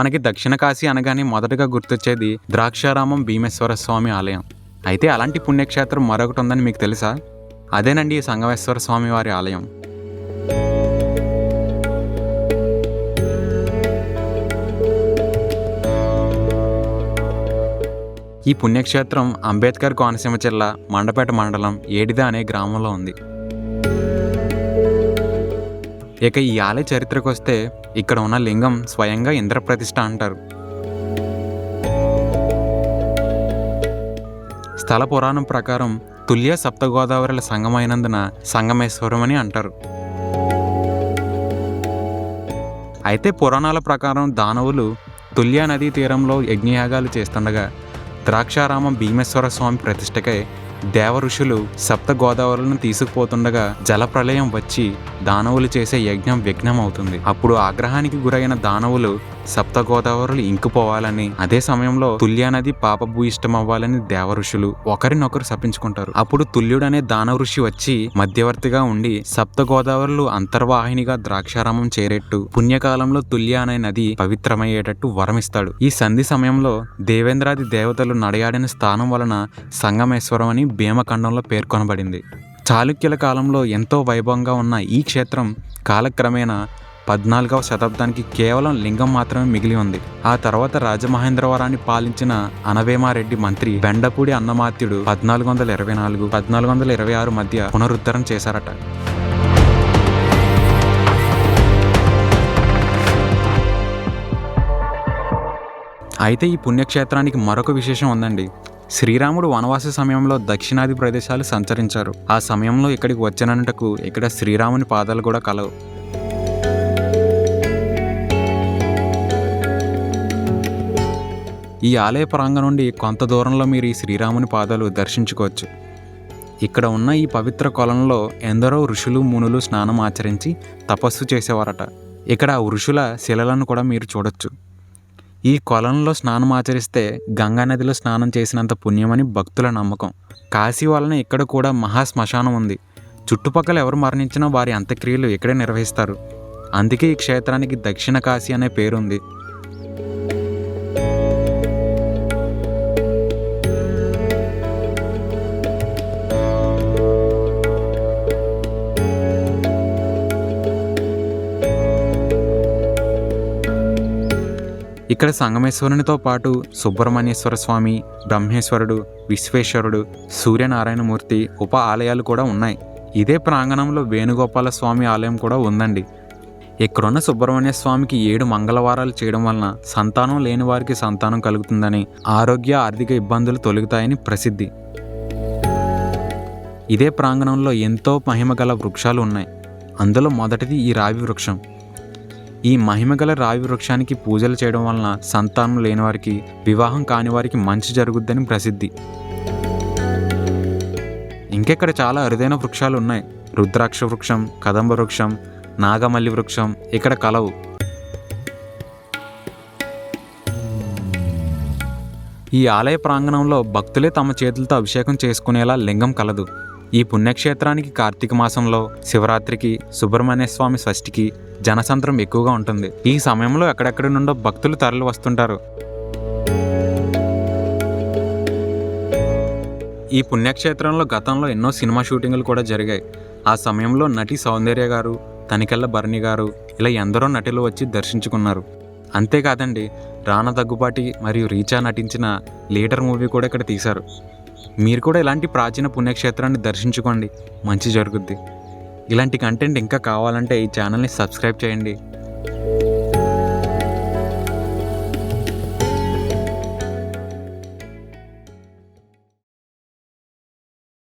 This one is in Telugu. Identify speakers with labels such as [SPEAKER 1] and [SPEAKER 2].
[SPEAKER 1] మనకి దక్షిణ కాశీ అనగానే మొదటగా గుర్తొచ్చేది ద్రాక్షారామం భీమేశ్వర స్వామి ఆలయం. అయితే అలాంటి పుణ్యక్షేత్రం మరొకటి ఉందని మీకు తెలుసా? అదేనండి ఈ సంగమేశ్వర స్వామి వారి ఆలయం. ఈ పుణ్యక్షేత్రం అంబేద్కర్ కోనసీమ జిల్లా మండపేట మండలం ఏడిద అనే గ్రామంలో ఉంది. ఇక ఈ ఆలయ చరిత్రకు వస్తే ఇక్కడ ఉన్న లింగం స్వయంగా ఇంద్రప్రతిష్ఠ అంటారు. స్థల పురాణం ప్రకారం తుల్య సప్తగోదావరిల సంగమైనందున సంగమేశ్వరం అని అంటారు. అయితే పురాణాల ప్రకారం దానవులు తుల్య నదీ తీరంలో యజ్ఞయాగాలు చేస్తుండగా ద్రాక్షారామం భీమేశ్వర స్వామి ప్రతిష్టకై దేవ ఋషులు సప్త గోదావరులను తీసుకుపోతుండగా జలప్రలయం వచ్చి దానవులు చేసే యజ్ఞం విఘ్నం అవుతుంది అప్పుడు ఆగ్రహానికి గురైన దానవులు సప్త గోదావరులు ఇంకుపోవాలని అదే సమయంలో తుల్య నది పాపభూయిష్టం అవ్వాలని దేవ ఋషులు ఒకరినొకరు శపించుకుంటారు. అప్పుడు తుల్యుడనే దాన ఋషి వచ్చి మధ్యవర్తిగా ఉండి సప్త గోదావరులు అంతర్వాహినిగా ద్రాక్షారామం చేరేట్టు పుణ్యకాలంలో తుల్య అనే నది పవిత్రమయ్యేటట్టు వరమిస్తాడు. ఈ సంధి సమయంలో దేవేంద్రాది దేవతలు నడయాడిన స్థానం వలన సంగమేశ్వరం అని భీమఖండంలో పేర్కొనబడింది. చాళుక్యుల కాలంలో ఎంతో వైభవంగా ఉన్న ఈ క్షేత్రం కాలక్రమేణా పద్నాలుగవ శతాబ్దానికి కేవలం లింగం మాత్రమే మిగిలి ఉంది. ఆ తర్వాత రాజమహేంద్రవరాన్ని పాలించిన అనవేమారెడ్డి మంత్రి బెండపూడి అన్నమాత్యుడు పద్నాలుగు వందల ఇరవై నాలుగు పద్నాలుగు వందల ఇరవై ఆరు మధ్య పునరుద్ధరణ చేశారట. అయితే ఈ పుణ్యక్షేత్రానికి మరొక విశేషం ఉందండి. శ్రీరాముడు వనవాస సమయంలో దక్షిణాది ప్రదేశాలు సంచరించారు. ఆ సమయంలో ఇక్కడికి వచ్చినటకు ఇక్కడ శ్రీరాముని పాదాలు కూడా కలవు. ఈ ఆలయ ప్రాంగణం నుండి కొంత దూరంలో మీరు ఈ శ్రీరాముని పాదాలు దర్శించుకోవచ్చు. ఇక్కడ ఉన్న ఈ పవిత్ర కొలంలో ఎందరో ఋషులు మునులు స్నానం ఆచరించి తపస్సు చేసేవారట. ఇక్కడ ఋషుల శిలలను కూడా మీరు చూడొచ్చు. ఈ కొలంలో స్నానం ఆచరిస్తే గంగా నదిలో స్నానం చేసినంత పుణ్యమని భక్తుల నమ్మకం. కాశీ వలన ఇక్కడ కూడా మహాశ్మశానం ఉంది. చుట్టుపక్కల ఎవరు మరణించినా వారి అంత్యక్రియలు ఇక్కడే నిర్వహిస్తారు. అందుకే ఈ క్షేత్రానికి దక్షిణ కాశీ అనే పేరుంది. ఇక్కడ సంగమేశ్వరునితో పాటు సుబ్రహ్మణ్యేశ్వర స్వామి బ్రహ్మేశ్వరుడు విశ్వేశ్వరుడు సూర్యనారాయణమూర్తి ఉప ఆలయాలు కూడా ఉన్నాయి. ఇదే ప్రాంగణంలో వేణుగోపాల స్వామి ఆలయం కూడా ఉందండి. ఇక్కడున్న సుబ్రహ్మణ్య స్వామికి ఏడు మంగళవారాలు చేయడం వలన సంతానం లేని వారికి సంతానం కలుగుతుందని ఆరోగ్య ఆర్థిక ఇబ్బందులు తొలగుతాయని ప్రసిద్ధి. ఇదే ప్రాంగణంలో ఎంతో మహిమగల వృక్షాలు ఉన్నాయి. అందులో మొదటిది ఈ రావి వృక్షం. ఈ మహిమగల రావి వృక్షానికి పూజలు చేయడం వలన సంతానం లేని వారికి వివాహం కాని వారికి మంచి జరుగుద్దని ప్రసిద్ధి. ఇంకెక్కడ చాలా అరుదైన వృక్షాలు ఉన్నాయి. రుద్రాక్ష వృక్షం కదంబ వృక్షం నాగమల్లి వృక్షం ఇక్కడ కలవు. ఈ ఆలయ ప్రాంగణంలో భక్తులే తమ చేతులతో అభిషేకం చేసుకునేలా లింగం కలదు. ఈ పుణ్యక్షేత్రానికి కార్తీక మాసంలో శివరాత్రికి సుబ్రహ్మణ్య స్వామి షష్ఠికి జనసంద్రం ఎక్కువగా ఉంటుంది. ఈ సమయంలో ఎక్కడెక్కడి నుండో భక్తులు తరలి వస్తుంటారు. ఈ పుణ్యక్షేత్రంలో గతంలో ఎన్నో సినిమా షూటింగులు కూడా జరిగాయి. ఆ సమయంలో నటి సౌందర్య గారు తనికెళ్ళ భరణి గారు ఇలా ఎందరో నటులు వచ్చి దర్శించుకున్నారు. అంతేకాదండి రానా దగ్గుబాటి మరియు రీచా నటించిన లీడర్ మూవీ కూడా ఇక్కడ తీశారు. మీరు కూడా ఇలాంటి ప్రాచీన పుణ్యక్షేత్రాన్ని దర్శించుకోండి. మంచి జరుగుద్ది. ఇలాంటి కంటెంట్ ఇంకా కావాలంటే ఈ ఛానల్ని సబ్స్క్రైబ్ చేయండి.